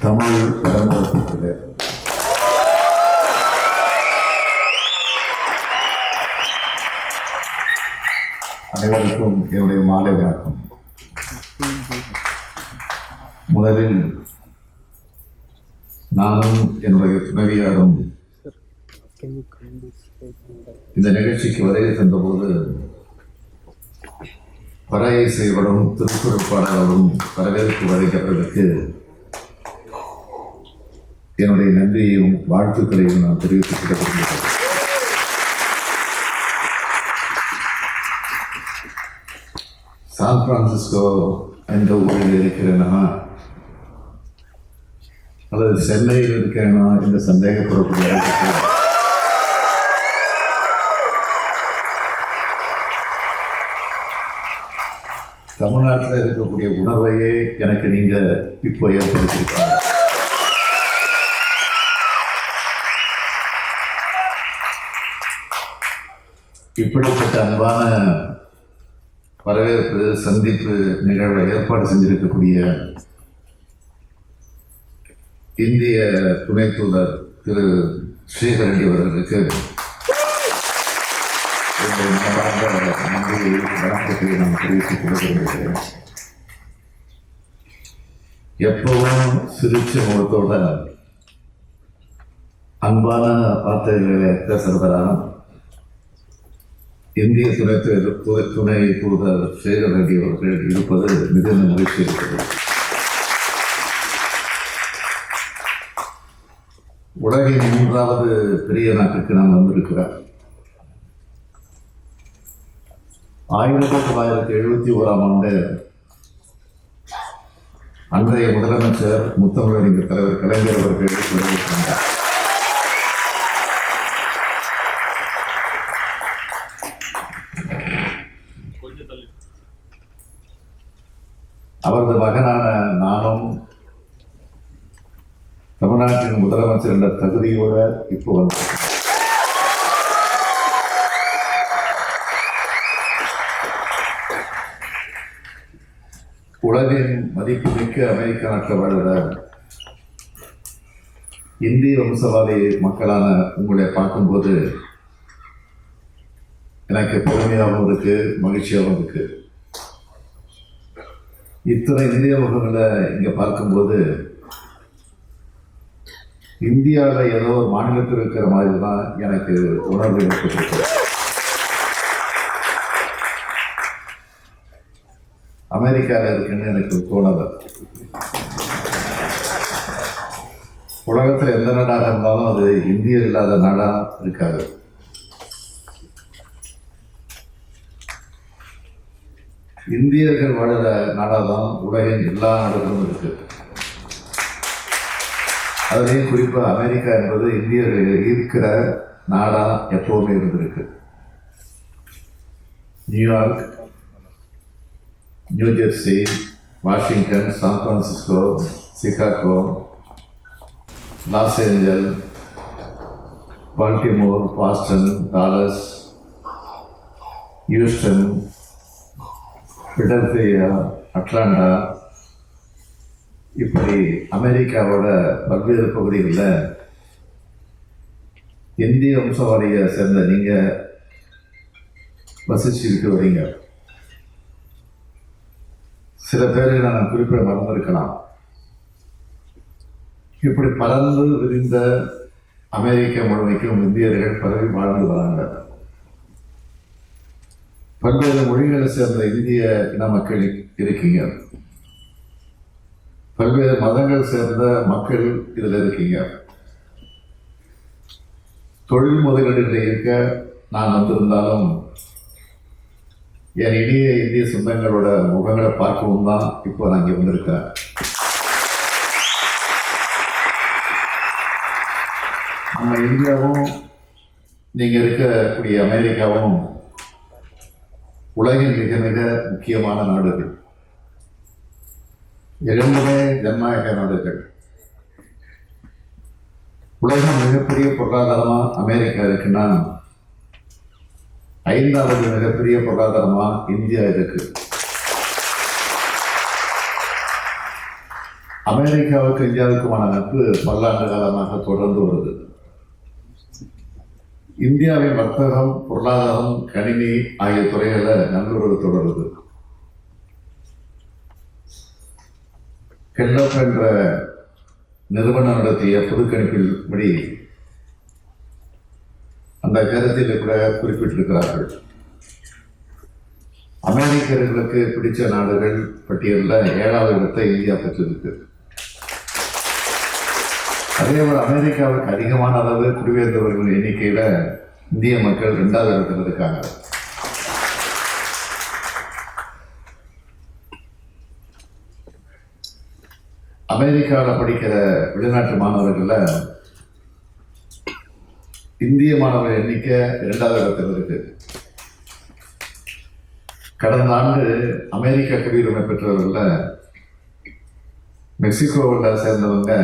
தமிழ் அனைவருக்கும் என்னுடைய மாலை வணக்கம். முதலில் நானும் என்னுடைய துணைவியாரும் இந்த நிகழ்ச்சிக்கு வருகை தந்தபோது பறையை செய்வதும் திருக்குறள் பாடலும் வரவேற்பு வரைக்கப்பட்டதற்கு என்னுடைய நன்றியையும் வாழ்த்துக்களையும் நான் தெரிவித்துக் கொள்ள விரும்புகிறேன். சான் பிரான்சிஸ்கோ என்ற ஊரில் இருக்கிறேனா அல்லது சென்னையில் இருக்கிறேனா என்று சந்தேகப்படக்கூடிய தமிழ்நாட்டில் இருக்கக்கூடிய உணர்வையே எனக்கு நீங்கள் இப்போ ஏற்படுத்தியிருக்காங்க இப்படிப்பட்ட அன்பான வரவேற்பு சந்திப்பு நிகழ்வை ஏற்பாடு செஞ்சிருக்கக்கூடிய இந்திய துணை தூதர் திரு ஸ்ரீதரண்டி அவர்களுக்கு நன்றியை வணக்கத்தை நான் தெரிவித்துக் கொண்டிருக்கிறேன் எப்பவும் சிரிச்ச முகத்தோட அன்பான வார்த்தைகளை பேசுறவரான இந்திய துணை துணை தூதர் சேகர் ரெட்டி அவர்கள் இருப்பது மிகுந்த மகிழ்ச்சி இருக்கிறது உலகின் மூன்றாவது பெரிய நாட்டுக்கு நாம் வந்திருக்கிறார் ஆயிரத்தி தொள்ளாயிரத்தி எழுபத்தி ஓராம் ஆண்டு அன்றைய முதலமைச்சர் முத்தமிழறிஞர் தலைவர் கலைஞர் அவர்கள் முதலமைச்சர் என்ற தகுதியோட இப்போ வந்து உலகின் மதிப்புமிக்க அமெரிக்க நாட்டில் வாழ்கிற இந்திய வம்சவாதி மக்களான உங்களை பார்க்கும்போது எனக்கு பெருமையாகவும் இருக்கு மகிழ்ச்சியாகவும் இருக்கு. இத்தனை இந்திய முகங்களை இங்கே பார்க்கும்போது இந்தியாவில் ஏதோ ஒரு மாநிலத்தில் இருக்கிற மாதிரி தான் எனக்கு உணர்வு ஏற்பட்டிருக்கு. அமெரிக்காவில் இருக்குன்னு எனக்கு தோணலை. உலகத்தில் எந்த நாடாக இருந்தாலும் அது இந்தியர் இல்லாத நாடாக இருக்காது. இந்தியர்கள் வாழுற நாடாக தான் உலகின் எல்லா நாடுகளும் இருக்குது அதுலேயும் குறிப்பாக அமெரிக்கா என்பது இந்தியர்கள் இருக்கிற நாடாக எப்போவுமே இருந்திருக்கு New York New Jersey Washington San Francisco Chicago Los Angeles Baltimore Boston Dallas Houston Philadelphia Atlanta இப்படி அமெரிக்காவோட பல்வேறு பகுதிகளில் இந்திய வம்சவாரியை சேர்ந்த நீங்கள் வசிச்சுட்டு வரீங்க. சில பேரை நான் குறிப்பிட மறந்திருக்கலாம். இப்படி பறந்து விரிந்த அமெரிக்க முழுமைக்கும் இந்தியர்கள் பரவி வாழ்ந்து வராங்க. பல்வேறு மொழிகளை சேர்ந்த இந்திய இன மக்கள் இருக்கீங்க. பல்வேறு மதங்கள் சேர்ந்த மக்கள் இதில் இருக்கீங்க. தொழில் முதலீடுகள் இருக்க நான் வந்திருந்தாலும் என் இனிய இந்திய சொந்தங்களோட முகங்களை பார்க்கவும் தான் இப்போ நான் இங்கே வந்திருக்கேன் நம்ம இந்தியாவும் நீங்கள் இருக்கக்கூடிய அமெரிக்காவும் உலகின் மிக மிக முக்கியமான நாடுகள். எலும்புமே ஜனநாயக நாடுகள் உலகம் மிகப்பெரிய பொருளாதாரமா அமெரிக்கா இருக்குன்னா ஐந்தாவது மிகப்பெரிய பொருளாதாரமா இந்தியா இருக்கு. அமெரிக்காவுக்கு இந்தியாவுக்குமான நட்பு பல்லாண்டு காலமாக தொடர்ந்து வருது. இந்தியாவின் வர்த்தகம் பொருளாதாரம் கணினி ஆகிய துறைகளில் நல்லுறவு தொடருது. கெல்லப் என்ற நிறுவனம் நடத்திய பொதுக்கணிப்பில் படி அந்த கருத்தில் கூட குறிப்பிட்டிருக்கிறார்கள். அமெரிக்கர்களுக்கு பிடிச்ச நாடுகள் பட்டியலில் ஏழாவது இடத்தை இந்தியா பெற்றிருக்கு. அதே போல் அமெரிக்காவுக்கு அதிகமான அளவு குடிபெயர்ந்தவர்கள் எண்ணிக்கையில் இந்திய மக்கள் ரெண்டாவது இடத்துல இருக்காங்க. அமெரிக்காவில் படிக்கிற வெளிநாட்டு மாணவர்களில் இந்திய மாணவர் எண்ணிக்கை இரண்டாவது இடத்துல இருக்கு. கடந்த ஆண்டு அமெரிக்க குடியுரிமை பெற்றவர்களில் மெக்சிகோவில் சேர்ந்தவங்க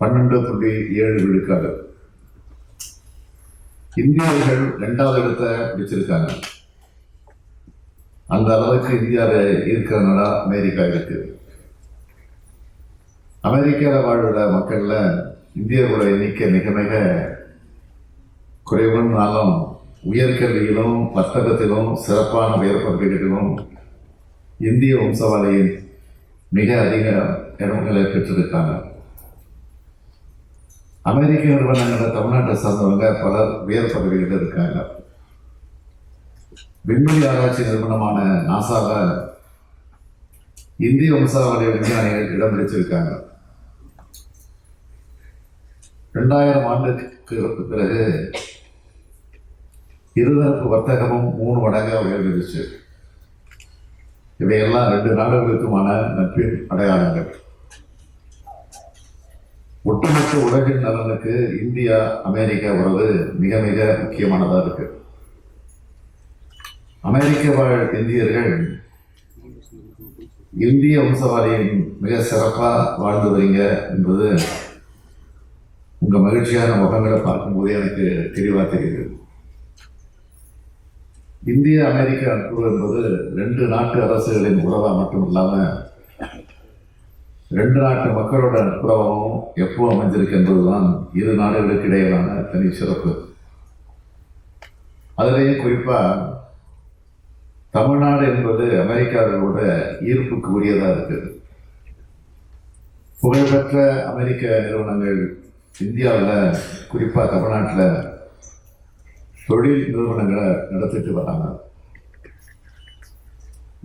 பன்னெண்டு புள்ளி ஏழு விழுக்காடு. இந்தியர்கள் ரெண்டாவது இடத்தை பிடிச்சிருக்காங்க அந்த அளவுக்கு இந்தியாவில் இருக்கிற நாடா அமெரிக்கா இருக்கு. அமெரிக்காவில் வாழ்கிற மக்களில் இந்தியர்களோட எண்ணிக்கை மிக மிக குறைவுனாலும் உயர்கல்வியிலும் வர்த்தகத்திலும் சிறப்பான உயர் பதவிகளிலும் இந்திய வம்சவாளியின் மிக அதிக இடங்களை பெற்றிருக்காங்க. அமெரிக்க நிறுவனங்களில் தமிழ்நாட்டை சார்ந்தவங்க பலர் உயர் பதவிகளில் இருக்காங்க. விண்வெளி ஆராய்ச்சி நிறுவனமான நாசாவில் இந்திய வம்சாவளி விஞ்ஞானிகள் இடம் பிடிச்சிருக்காங்க. ரெண்டாயிரம் ஆண்டுக்கு பிறகு இருதரப்பு வர்த்தகமும் மூணு மடங்காக உயர்ந்துருச்சு. இவையெல்லாம் ரெண்டு நாடுகளுக்குமான நட்பின் அடையாளங்கள். ஒட்டுமொத்த உலகின் நலனுக்கு இந்தியா அமெரிக்கா உறவு மிக மிக முக்கியமானதாக இருக்கு. அமெரிக்க வாழ் இந்தியர்கள் இந்திய வம்சவாரியின் மிக சிறப்பாக வாழ்ந்து வரீங்க என்பது உங்கள் மகிழ்ச்சியான முகங்களை பார்க்கும்போது எனக்கு தெளிவாக தெரியுது. இந்திய அமெரிக்க நட்பு என்பது ரெண்டு நாட்டு அரசுகளின் உறவாக மட்டும் இல்லாமல் ரெண்டு நாட்டு மக்களோட நட்புறவாகவும் எப்போ அமைஞ்சிருக்கு என்பதுதான் இரு நாடுகளுக்கு இடையிலான தனி சிறப்பு. அதிலேயே குறிப்பாக தமிழ்நாடு என்பது அமெரிக்காவோட ஈர்ப்புக்கு உரியதாக இருக்குது. புகழ்பெற்ற அமெரிக்க நிறுவனங்கள் இந்தியாவில் குறிப்பாக தமிழ்நாட்டில் தொழில் நிறுவனங்களை நடத்திட்டு வராங்க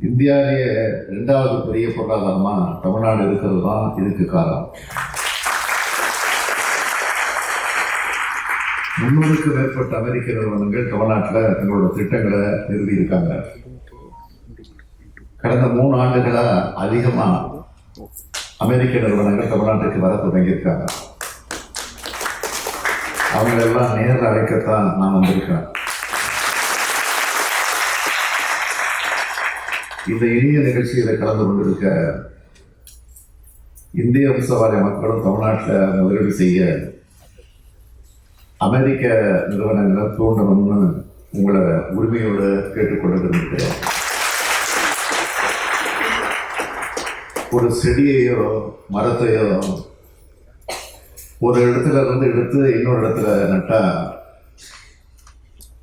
இந்தியாவிலேயே ரெண்டாவது பெரிய பொருளாதாரமாக தமிழ்நாடு இருக்கிறது தான் இதுக்கு காரணம். முன்னூறுக்கும் மேற்பட்ட அமெரிக்க நிறுவனங்கள் தமிழ்நாட்டில் தங்களோட திட்டங்களை நிறுவி இருக்காங்க கடந்த மூணு ஆண்டுகளா அதிகமா அமெரிக்க நிறுவனங்கள் தமிழ்நாட்டுக்கு வர தொடங்கியிருக்காங்க. அவங்களெல்லாம் நேரில் அழைக்கத்தான் நான் வந்திருக்கேன் இந்த இனிய நிகழ்ச்சியில் கலந்து கொண்டிருக்க இந்திய வம்சவாரி மக்களும் தமிழ்நாட்டில் முதலீடு செய்ய அமெரிக்க நிறுவனங்களை தூண்டணும்னு உங்களை உரிமையோடு கேட்டுக்கொள்ள விரும்புகிறேன். ஒரு செடியையோ மரத்தையோ ஒரு இடத்துல இருந்து எடுத்து இன்னொரு இடத்துல நட்டா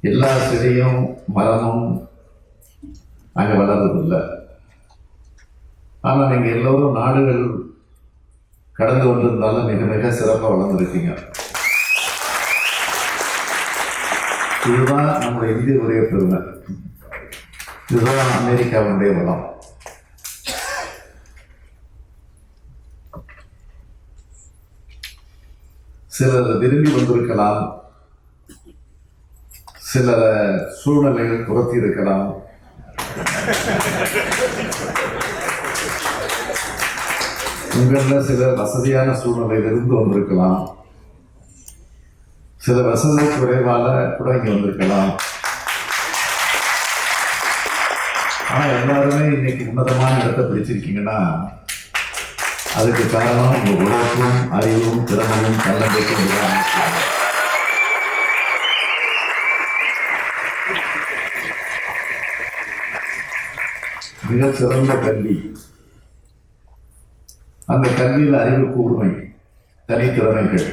எல்லா செடியும் மரமும் அங்கே வளர்றதில்லை. ஆனால் நீங்கள் எல்லோரும் நாடுகள் கடந்து கொண்டிருந்தாலும் மிக மிக சிறப்பாக வளர்ந்துருக்கீங்க. இதுதான் நம்முடைய இந்தியருடைய பெருமை. இதுதான் அமெரிக்காவுடைய வளம். சிலர் விரும்பி வந்திருக்கலாம். சில சூழ்நிலைகள் துரத்தி இருக்கலாம். உங்களில் சில வசதியான சூழ்நிலையிலிருந்து வந்திருக்கலாம். சில வசதி குறைவால கூட இங்கே வந்திருக்கலாம். ஆனால் எல்லாருமே இன்னைக்கு உன்னதமான இடத்தை பிடிச்சிருக்கீங்கன்னா அதுக்கு காரணம் உங்கள் உழைப்பும் அறிவும் திறமையும் தன்னம்பிக்கையும் மிக சிறந்த கல்வி. அந்த கல்வியில் அறிவு கூர்மை தனித்திறமைகள்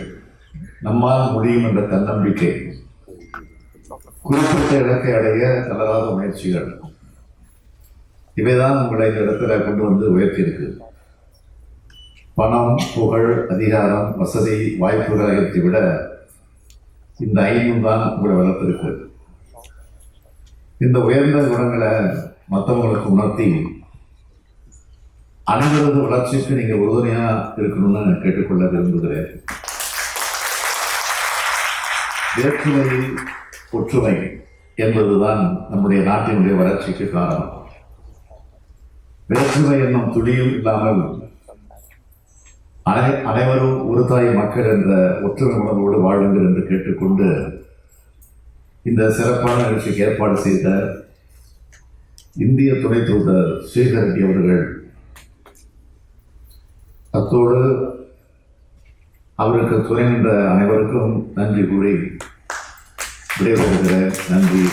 நம்மால் முடியும் என்ற தன்னம்பிக்கை. குறிப்பிட்ட இலக்கை அடைய தளராத முயற்சிகள். இவைதான் உங்களை இந்த இடத்துல கொண்டு வந்து உயர்த்தியிருக்கு. பணம் புகழ் அதிகாரம் வசதி வாய்ப்புகள் ஆகியவற்றை விட இந்த ஐந்தும் தான் உங்களை வளர்த்திருக்கு இந்த உயர்ந்த குணங்களை மற்றவங்களுக்கு உணர்த்தி அனைவரது வளர்ச்சிக்கு நீங்க உறுதுணையாக இருக்கணும்னு கேட்டுக்கொள்ள விரும்புகிறேன். வேற்றுமை ஒற்றுமை என்பதுதான் நம்முடைய நாட்டினுடைய வளர்ச்சிக்கு காரணம். வேற்றுமை என்னும் துளியும் இல்லாமல் அனை அனைவரும் ஒரு தாய் மக்கள் என்ற ஒற்றுமை உணர்வோடு வாழுங்கள் என்று கேட்டுக்கொண்டு இந்த சிறப்பான நிகழ்ச்சிக்கு ஏற்பாடு செய்த இந்திய துணை தூதர் ஸ்ரீதர் ரெட்டி அவர்கள் அத்தோடு அவருக்கு துணை நின்ற அனைவருக்கும் நன்றி கூறி விடைபெறுகிறேன். நன்றி.